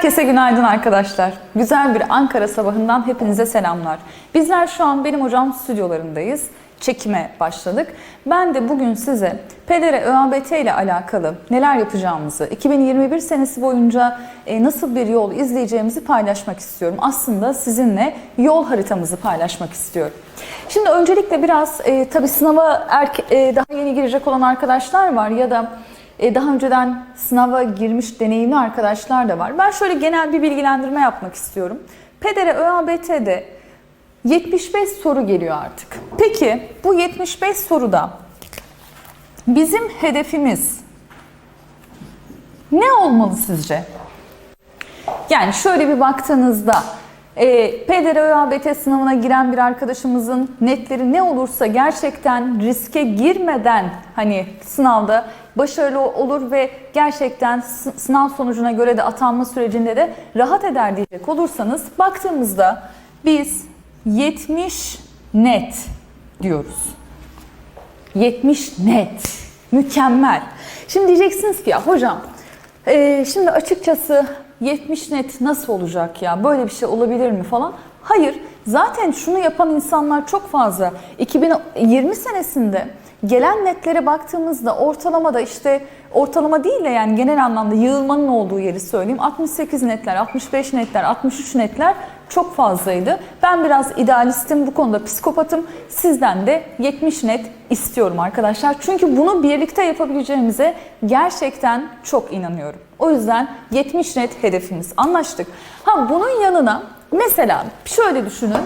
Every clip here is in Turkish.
Herkese günaydın arkadaşlar. Güzel bir Ankara sabahından hepinize selamlar. Bizler şu an benim hocam stüdyolarındayız. Çekime başladık. Ben de bugün size PDR ÖABT ile alakalı neler yapacağımızı, 2021 senesi boyunca e, nasıl bir yol izleyeceğimizi paylaşmak istiyorum. Aslında sizinle yol haritamızı paylaşmak istiyorum. Şimdi öncelikle biraz e, tabii sınava erke, daha yeni girecek olan arkadaşlar var ya da daha önceden sınava girmiş deneyimli arkadaşlar da var. Ben şöyle genel bir bilgilendirme yapmak istiyorum. PDR ÖABT'de 75 soru geliyor artık. Peki bu 75 soruda bizim hedefimiz ne olmalı sizce? Yani şöyle bir baktığınızda e, PDR ÖABT sınavına giren bir arkadaşımızın netleri ne olursa gerçekten riske girmeden hani sınavda başarılı olur ve gerçekten sı- sınav sonucuna göre de atanma sürecinde de rahat eder diyecek olursanız baktığımızda biz 70 net diyoruz. 70 net. Mükemmel. Şimdi diyeceksiniz ki ya hocam e, şimdi açıkçası 70 net nasıl olacak ya? Böyle bir şey olabilir mi falan? Hayır. Zaten şunu yapan insanlar çok fazla. 2020 senesinde gelen netlere baktığımızda ortalamada işte ortalama değil de yani genel anlamda yığılmanın olduğu yeri söyleyeyim. 68 netler, 65 netler, 63 netler çok fazlaydı. Ben biraz idealistim bu konuda psikopatım. Sizden de 70 net istiyorum arkadaşlar. Çünkü bunu birlikte yapabileceğimize gerçekten çok inanıyorum. O yüzden 70 net hedefimiz. Anlaştık. Ha bunun yanına mesela şöyle düşünün.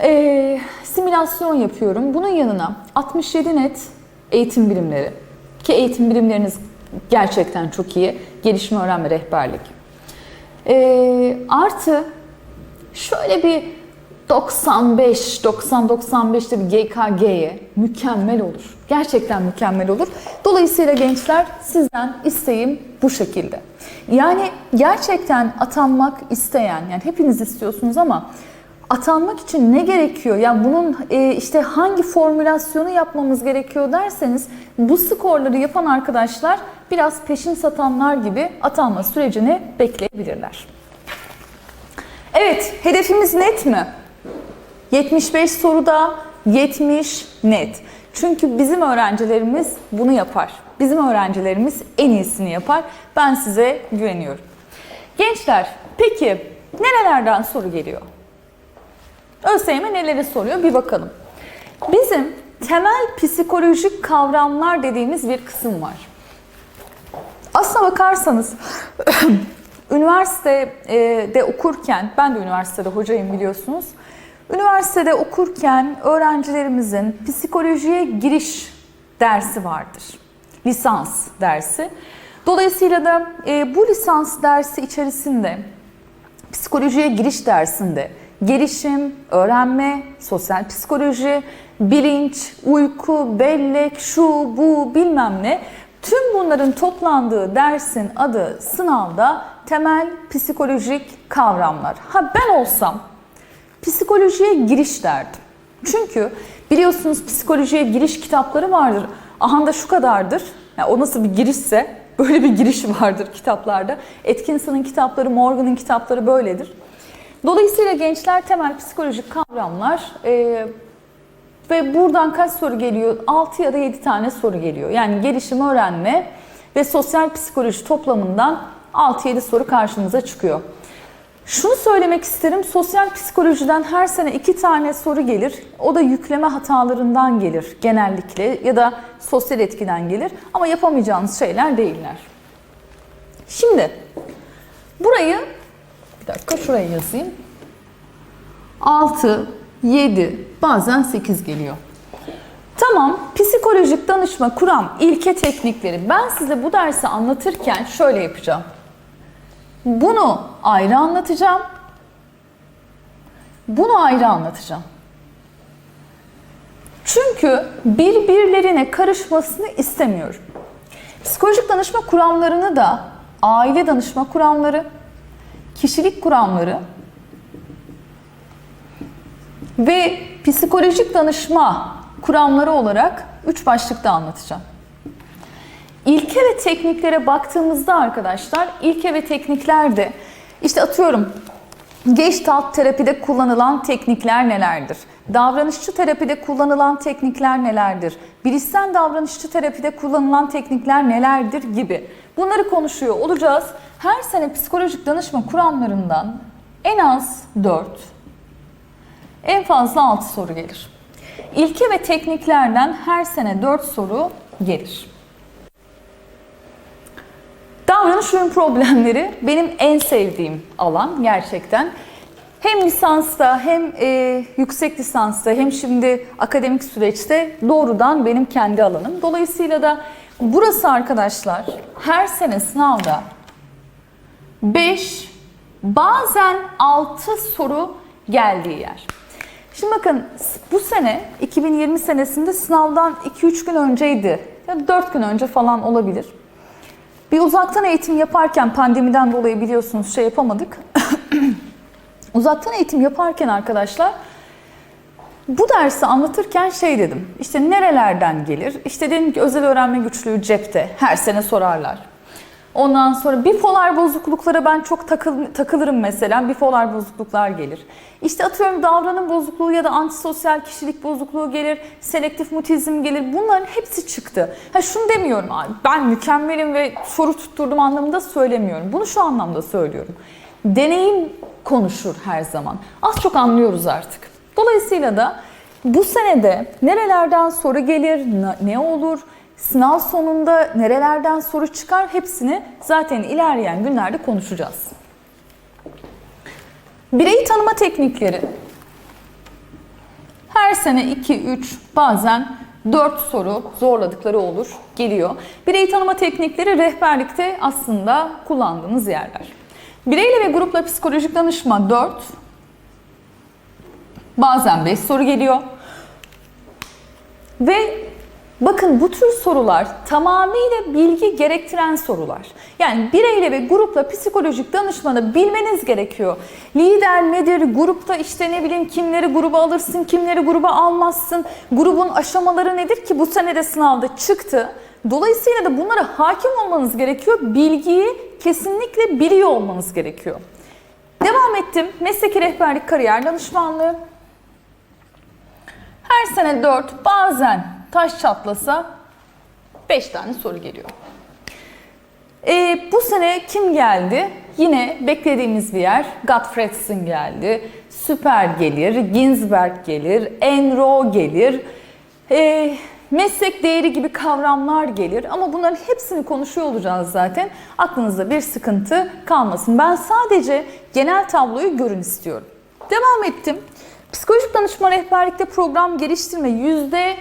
Ee, simülasyon yapıyorum. Bunun yanına 67 net eğitim bilimleri. Ki eğitim bilimleriniz gerçekten çok iyi. Gelişme öğrenme rehberlik. Ee, artı şöyle bir 95, 90-95'te bir GKG'ye mükemmel olur. Gerçekten mükemmel olur. Dolayısıyla gençler sizden isteğim bu şekilde. Yani gerçekten atanmak isteyen, yani hepiniz istiyorsunuz ama atanmak için ne gerekiyor? Yani bunun e, işte hangi formülasyonu yapmamız gerekiyor derseniz bu skorları yapan arkadaşlar biraz peşin satanlar gibi atanma sürecini bekleyebilirler. Evet, hedefimiz net mi? 75 soruda 70 net. Çünkü bizim öğrencilerimiz bunu yapar. Bizim öğrencilerimiz en iyisini yapar. Ben size güveniyorum. Gençler, peki nerelerden soru geliyor? ÖSYM neleri soruyor bir bakalım. Bizim temel psikolojik kavramlar dediğimiz bir kısım var. Aslına bakarsanız üniversitede okurken, ben de üniversitede hocayım biliyorsunuz. Üniversitede okurken öğrencilerimizin psikolojiye giriş dersi vardır. Lisans dersi. Dolayısıyla da e, bu lisans dersi içerisinde psikolojiye giriş dersinde gelişim, öğrenme, sosyal psikoloji, bilinç, uyku, bellek, şu, bu bilmem ne tüm bunların toplandığı dersin adı sınavda temel psikolojik kavramlar. Ha ben olsam psikolojiye giriş derdim. Çünkü biliyorsunuz psikolojiye giriş kitapları vardır. Ahanda şu kadardır. Yani o nasıl bir girişse böyle bir giriş vardır kitaplarda. Atkinson'ın kitapları, Morgan'ın kitapları böyledir. Dolayısıyla gençler temel psikolojik kavramlar e, ve buradan kaç soru geliyor? 6 ya da 7 tane soru geliyor. Yani gelişim öğrenme ve sosyal psikoloji toplamından 6-7 soru karşımıza çıkıyor. Şunu söylemek isterim, sosyal psikolojiden her sene iki tane soru gelir. O da yükleme hatalarından gelir genellikle ya da sosyal etkiden gelir. Ama yapamayacağınız şeyler değiller. Şimdi burayı, bir dakika şuraya yazayım. 6, 7, bazen 8 geliyor. Tamam, psikolojik danışma kuram ilke teknikleri. Ben size bu dersi anlatırken şöyle yapacağım. Bunu ayrı anlatacağım. Bunu ayrı anlatacağım. Çünkü birbirlerine karışmasını istemiyorum. Psikolojik danışma kuramlarını da aile danışma kuramları, kişilik kuramları ve psikolojik danışma kuramları olarak üç başlıkta anlatacağım. İlke ve tekniklere baktığımızda arkadaşlar, ilke ve tekniklerde İşte atıyorum Gestalt terapide kullanılan teknikler nelerdir? Davranışçı terapide kullanılan teknikler nelerdir? Bilişsel davranışçı terapide kullanılan teknikler nelerdir gibi. Bunları konuşuyor olacağız. Her sene psikolojik danışma kuramlarından en az 4, en fazla 6 soru gelir. İlke ve tekniklerden her sene 4 soru gelir. Davranış ürün problemleri benim en sevdiğim alan gerçekten. Hem lisansta hem e, yüksek lisansta hem şimdi akademik süreçte doğrudan benim kendi alanım. Dolayısıyla da burası arkadaşlar her sene sınavda 5 bazen 6 soru geldiği yer. Şimdi bakın bu sene 2020 senesinde sınavdan 2-3 gün önceydi. Ya 4 gün önce falan olabilir. Bir uzaktan eğitim yaparken pandemiden dolayı biliyorsunuz şey yapamadık. uzaktan eğitim yaparken arkadaşlar bu dersi anlatırken şey dedim. İşte nerelerden gelir? İşte dedim ki özel öğrenme güçlüğü cepte. Her sene sorarlar. Ondan sonra bipolar bozukluklara ben çok takıl, takılırım mesela. Bipolar bozukluklar gelir. İşte atıyorum davranım bozukluğu ya da antisosyal kişilik bozukluğu gelir. Selektif mutizm gelir. Bunların hepsi çıktı. Ha şunu demiyorum abi. Ben mükemmelim ve soru tutturdum anlamında söylemiyorum. Bunu şu anlamda söylüyorum. Deneyim konuşur her zaman. Az çok anlıyoruz artık. Dolayısıyla da bu senede nerelerden soru gelir, ne olur, sınav sonunda nerelerden soru çıkar hepsini zaten ilerleyen günlerde konuşacağız. Bireyi tanıma teknikleri. Her sene 2, 3 bazen 4 soru zorladıkları olur, geliyor. Bireyi tanıma teknikleri rehberlikte aslında kullandığımız yerler. Bireyle ve grupla psikolojik danışma 4, bazen 5 soru geliyor. Ve Bakın bu tür sorular tamamıyla bilgi gerektiren sorular. Yani bireyle ve grupla psikolojik danışmanı bilmeniz gerekiyor. Lider nedir? Grupta işte ne bileyim kimleri gruba alırsın, kimleri gruba almazsın. Grubun aşamaları nedir ki bu senede sınavda çıktı. Dolayısıyla da bunlara hakim olmanız gerekiyor. Bilgiyi kesinlikle biliyor olmanız gerekiyor. Devam ettim. Mesleki rehberlik kariyer danışmanlığı. Her sene 4 bazen taş çatlasa 5 tane soru geliyor. Ee, bu sene kim geldi? Yine beklediğimiz bir yer. Gottfredson geldi. Süper gelir, Ginsberg gelir, Enro gelir. Ee, meslek değeri gibi kavramlar gelir ama bunların hepsini konuşuyor olacağız zaten. Aklınızda bir sıkıntı kalmasın. Ben sadece genel tabloyu görün istiyorum. Devam ettim. Psikolojik danışma rehberlikte program geliştirme yüzde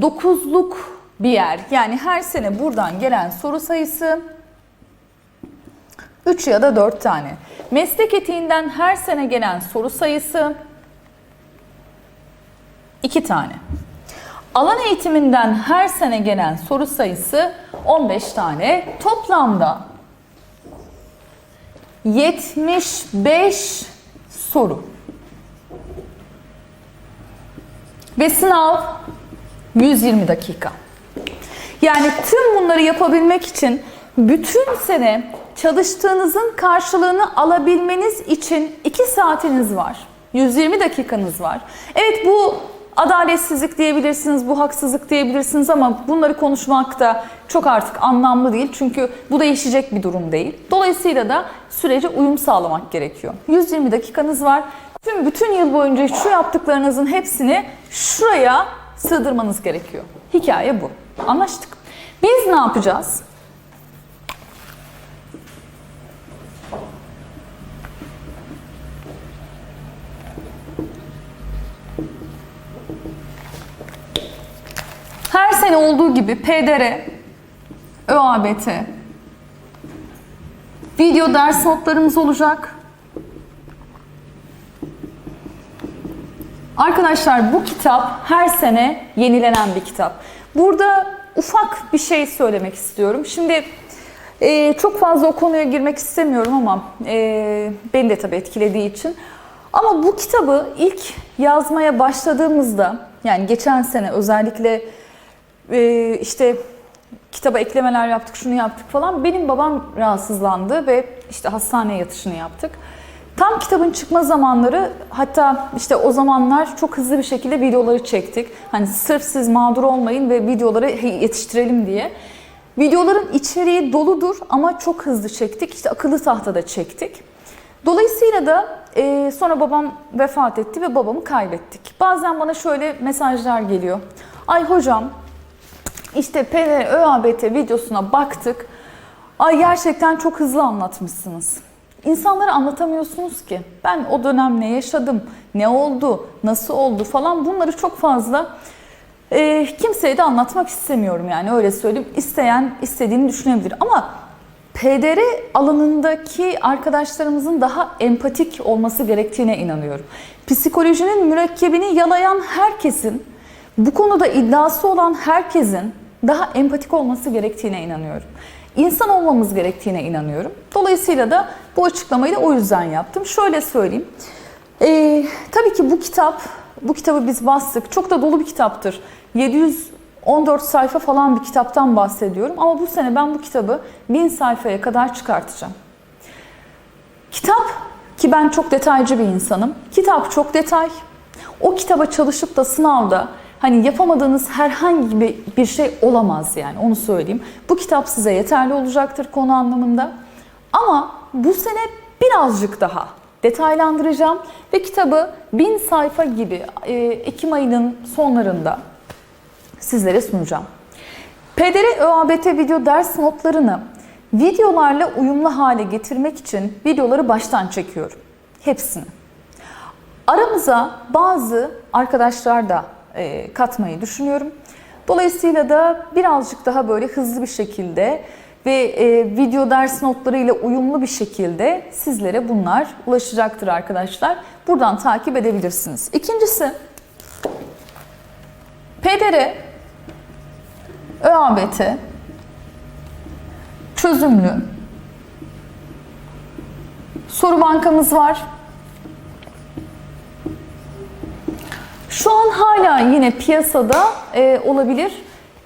dokuzluk bir yer. Yani her sene buradan gelen soru sayısı 3 ya da 4 tane. Meslek etiğinden her sene gelen soru sayısı 2 tane. Alan eğitiminden her sene gelen soru sayısı 15 tane. Toplamda 75 soru. Ve sınav 120 dakika. Yani tüm bunları yapabilmek için bütün sene çalıştığınızın karşılığını alabilmeniz için 2 saatiniz var. 120 dakikanız var. Evet bu adaletsizlik diyebilirsiniz, bu haksızlık diyebilirsiniz ama bunları konuşmak da çok artık anlamlı değil. Çünkü bu değişecek bir durum değil. Dolayısıyla da sürece uyum sağlamak gerekiyor. 120 dakikanız var. Tüm bütün yıl boyunca şu yaptıklarınızın hepsini şuraya sığdırmanız gerekiyor. Hikaye bu. Anlaştık. Biz ne yapacağız? Her sene olduğu gibi PDR, ÖABT, video ders notlarımız olacak. Arkadaşlar bu kitap her sene yenilenen bir kitap. Burada ufak bir şey söylemek istiyorum. Şimdi e, çok fazla o konuya girmek istemiyorum ama e, beni de tabii etkilediği için. Ama bu kitabı ilk yazmaya başladığımızda yani geçen sene özellikle e, işte kitaba eklemeler yaptık, şunu yaptık falan. Benim babam rahatsızlandı ve işte hastaneye yatışını yaptık. Tam kitabın çıkma zamanları hatta işte o zamanlar çok hızlı bir şekilde videoları çektik. Hani sırf siz mağdur olmayın ve videoları yetiştirelim diye. Videoların içeriği doludur ama çok hızlı çektik. İşte akıllı tahtada çektik. Dolayısıyla da e, sonra babam vefat etti ve babamı kaybettik. Bazen bana şöyle mesajlar geliyor. Ay hocam işte PDR ÖABT videosuna baktık. Ay gerçekten çok hızlı anlatmışsınız. İnsanlara anlatamıyorsunuz ki. Ben o dönem ne yaşadım, ne oldu, nasıl oldu falan bunları çok fazla e, kimseye de anlatmak istemiyorum yani öyle söyleyeyim. İsteyen istediğini düşünebilir ama PDR alanındaki arkadaşlarımızın daha empatik olması gerektiğine inanıyorum. Psikolojinin mürekkebini yalayan herkesin, bu konuda iddiası olan herkesin daha empatik olması gerektiğine inanıyorum. İnsan olmamız gerektiğine inanıyorum. Dolayısıyla da bu açıklamayı da o yüzden yaptım. Şöyle söyleyeyim. Ee, tabii ki bu kitap, bu kitabı biz bastık. Çok da dolu bir kitaptır. 714 sayfa falan bir kitaptan bahsediyorum. Ama bu sene ben bu kitabı 1000 sayfaya kadar çıkartacağım. Kitap ki ben çok detaycı bir insanım. Kitap çok detay. O kitaba çalışıp da sınavda hani yapamadığınız herhangi bir, şey olamaz yani onu söyleyeyim. Bu kitap size yeterli olacaktır konu anlamında. Ama bu sene birazcık daha detaylandıracağım ve kitabı 1000 sayfa gibi e, Ekim ayının sonlarında sizlere sunacağım. PDR ÖABT video ders notlarını videolarla uyumlu hale getirmek için videoları baştan çekiyorum. Hepsini. Aramıza bazı arkadaşlar da e, katmayı düşünüyorum. Dolayısıyla da birazcık daha böyle hızlı bir şekilde ve e, video ders notlarıyla uyumlu bir şekilde sizlere bunlar ulaşacaktır arkadaşlar. Buradan takip edebilirsiniz. İkincisi PDR ÖABT çözümlü soru bankamız var. Şu an hala yine piyasada e, olabilir.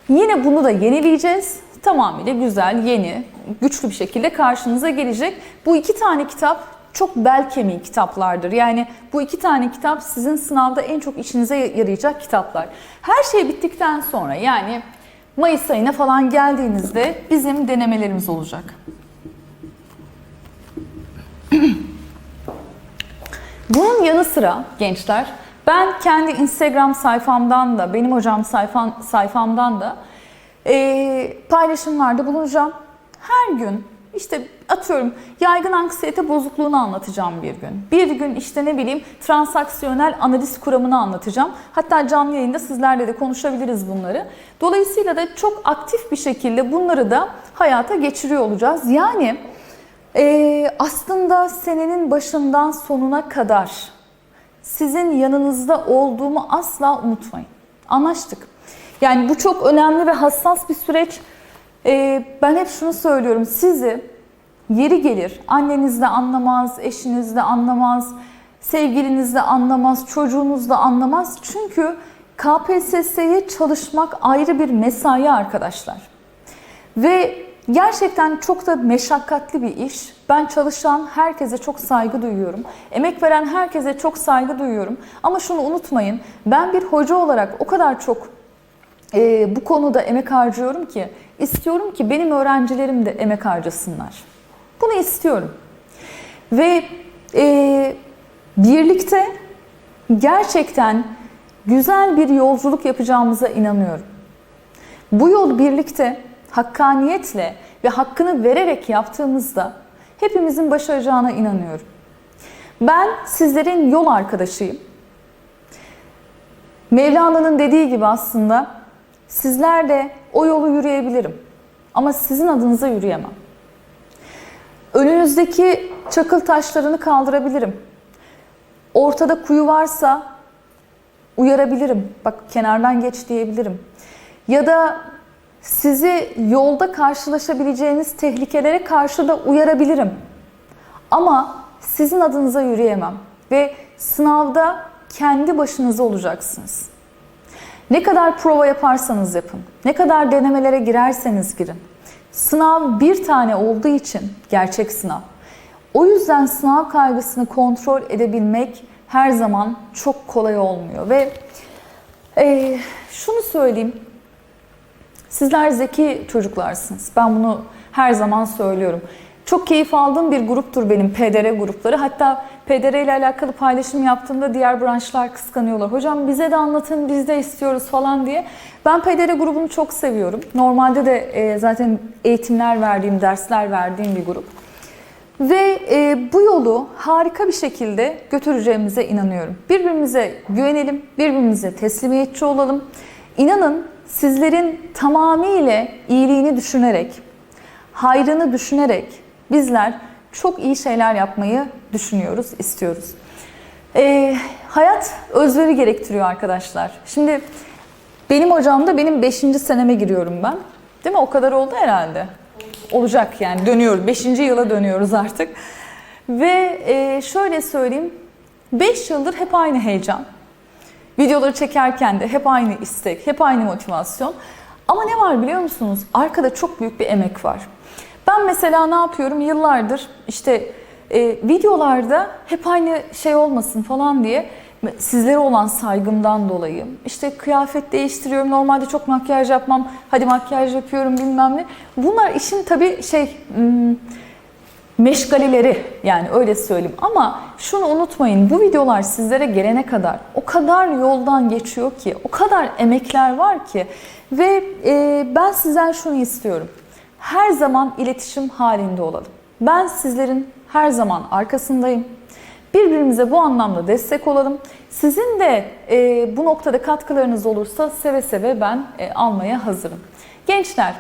Yine bunu da yenileyeceğiz. Tamamıyla güzel, yeni, güçlü bir şekilde karşınıza gelecek. Bu iki tane kitap çok bel kemiği kitaplardır. Yani bu iki tane kitap sizin sınavda en çok işinize yarayacak kitaplar. Her şey bittikten sonra yani Mayıs ayına falan geldiğinizde bizim denemelerimiz olacak. Bunun yanı sıra gençler ben kendi Instagram sayfamdan da benim hocam sayfam, sayfamdan da e, paylaşımlarda bulunacağım. Her gün işte atıyorum yaygın anksiyete bozukluğunu anlatacağım bir gün. Bir gün işte ne bileyim transaksiyonel analiz kuramını anlatacağım. Hatta canlı yayında sizlerle de konuşabiliriz bunları. Dolayısıyla da çok aktif bir şekilde bunları da hayata geçiriyor olacağız. Yani e, aslında senenin başından sonuna kadar sizin yanınızda olduğumu asla unutmayın. Anlaştık. Yani bu çok önemli ve hassas bir süreç. Ee, ben hep şunu söylüyorum. Sizi yeri gelir anneniz de anlamaz, eşiniz de anlamaz, sevgiliniz de anlamaz, çocuğunuz da anlamaz. Çünkü KPSS'ye çalışmak ayrı bir mesai arkadaşlar. Ve gerçekten çok da meşakkatli bir iş. Ben çalışan herkese çok saygı duyuyorum. Emek veren herkese çok saygı duyuyorum. Ama şunu unutmayın. Ben bir hoca olarak o kadar çok e, bu konuda emek harcıyorum ki istiyorum ki benim öğrencilerim de emek harcasınlar. Bunu istiyorum. Ve e, birlikte gerçekten güzel bir yolculuk yapacağımıza inanıyorum. Bu yol birlikte hakkaniyetle ve hakkını vererek yaptığımızda hepimizin başaracağına inanıyorum. Ben sizlerin yol arkadaşıyım. Mevlana'nın dediği gibi aslında sizlerle o yolu yürüyebilirim ama sizin adınıza yürüyemem. Önünüzdeki çakıl taşlarını kaldırabilirim. Ortada kuyu varsa uyarabilirim. Bak kenardan geç diyebilirim. Ya da sizi yolda karşılaşabileceğiniz tehlikelere karşı da uyarabilirim. Ama sizin adınıza yürüyemem ve sınavda kendi başınıza olacaksınız. Ne kadar prova yaparsanız yapın, ne kadar denemelere girerseniz girin. Sınav bir tane olduğu için gerçek sınav. O yüzden sınav kaygısını kontrol edebilmek her zaman çok kolay olmuyor ve e, şunu söyleyeyim. Sizler zeki çocuklarsınız. Ben bunu her zaman söylüyorum. Çok keyif aldığım bir gruptur benim PDR grupları. Hatta PDR ile alakalı paylaşım yaptığımda diğer branşlar kıskanıyorlar. Hocam bize de anlatın, biz de istiyoruz falan diye. Ben PDR grubunu çok seviyorum. Normalde de e, zaten eğitimler verdiğim, dersler verdiğim bir grup. Ve e, bu yolu harika bir şekilde götüreceğimize inanıyorum. Birbirimize güvenelim, birbirimize teslimiyetçi olalım. İnanın sizlerin tamamıyla iyiliğini düşünerek, hayrını düşünerek bizler çok iyi şeyler yapmayı düşünüyoruz, istiyoruz. E, hayat özveri gerektiriyor arkadaşlar. Şimdi benim hocamda benim 5. seneme giriyorum ben. Değil mi? O kadar oldu herhalde. Olacak yani dönüyoruz. 5. yıla dönüyoruz artık. Ve e, şöyle söyleyeyim. 5 yıldır hep aynı heyecan. Videoları çekerken de hep aynı istek, hep aynı motivasyon. Ama ne var biliyor musunuz? Arkada çok büyük bir emek var. Ben mesela ne yapıyorum? Yıllardır işte e, videolarda hep aynı şey olmasın falan diye sizlere olan saygımdan dolayı işte kıyafet değiştiriyorum. Normalde çok makyaj yapmam. Hadi makyaj yapıyorum bilmem ne. Bunlar işin tabii şey hmm, meşgaleleri yani öyle söyleyeyim. Ama şunu unutmayın bu videolar sizlere gelene kadar o kadar yoldan geçiyor ki, o kadar emekler var ki ve e, ben sizden şunu istiyorum. Her zaman iletişim halinde olalım. Ben sizlerin her zaman arkasındayım. Birbirimize bu anlamda destek olalım. Sizin de e, bu noktada katkılarınız olursa seve seve ben e, almaya hazırım. Gençler,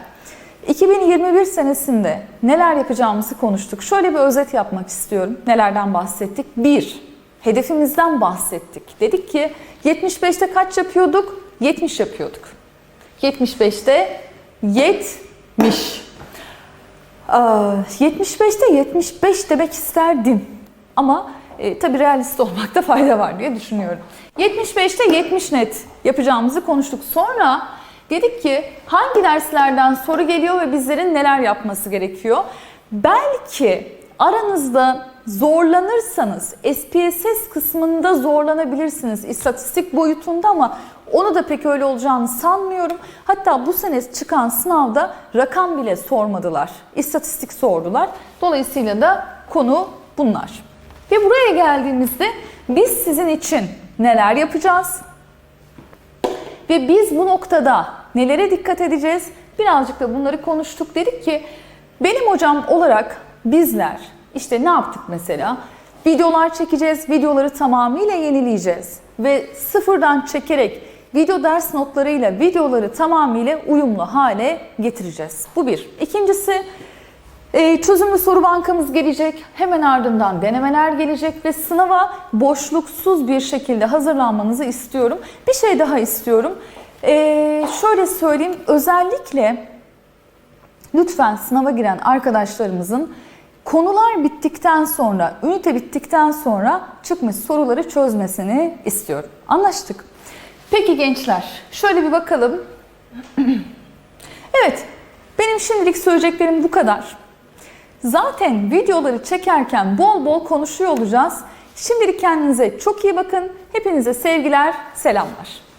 2021 senesinde neler yapacağımızı konuştuk. Şöyle bir özet yapmak istiyorum. Nelerden bahsettik? 1. Hedefimizden bahsettik. Dedik ki 75'te kaç yapıyorduk? 70 yapıyorduk. 75'te 70. Aa, 75'te 75 demek isterdim. Ama e, tabii realist olmakta fayda var diye düşünüyorum. 75'te 70 net yapacağımızı konuştuk. Sonra dedik ki hangi derslerden soru geliyor ve bizlerin neler yapması gerekiyor? Belki aranızda zorlanırsanız SPSS kısmında zorlanabilirsiniz istatistik boyutunda ama onu da pek öyle olacağını sanmıyorum. Hatta bu sene çıkan sınavda rakam bile sormadılar. İstatistik sordular. Dolayısıyla da konu bunlar. Ve buraya geldiğimizde biz sizin için neler yapacağız? Ve biz bu noktada nelere dikkat edeceğiz? Birazcık da bunları konuştuk. Dedik ki benim hocam olarak bizler işte ne yaptık mesela? Videolar çekeceğiz, videoları tamamıyla yenileyeceğiz ve sıfırdan çekerek video ders notlarıyla videoları tamamıyla uyumlu hale getireceğiz. Bu bir. İkincisi e, çözümlü soru bankamız gelecek. Hemen ardından denemeler gelecek ve sınava boşluksuz bir şekilde hazırlanmanızı istiyorum. Bir şey daha istiyorum. E, şöyle söyleyeyim. Özellikle lütfen sınava giren arkadaşlarımızın konular bittikten sonra, ünite bittikten sonra çıkmış soruları çözmesini istiyorum. Anlaştık. Peki gençler, şöyle bir bakalım. evet, benim şimdilik söyleyeceklerim bu kadar. Zaten videoları çekerken bol bol konuşuyor olacağız. Şimdilik kendinize çok iyi bakın. Hepinize sevgiler, selamlar.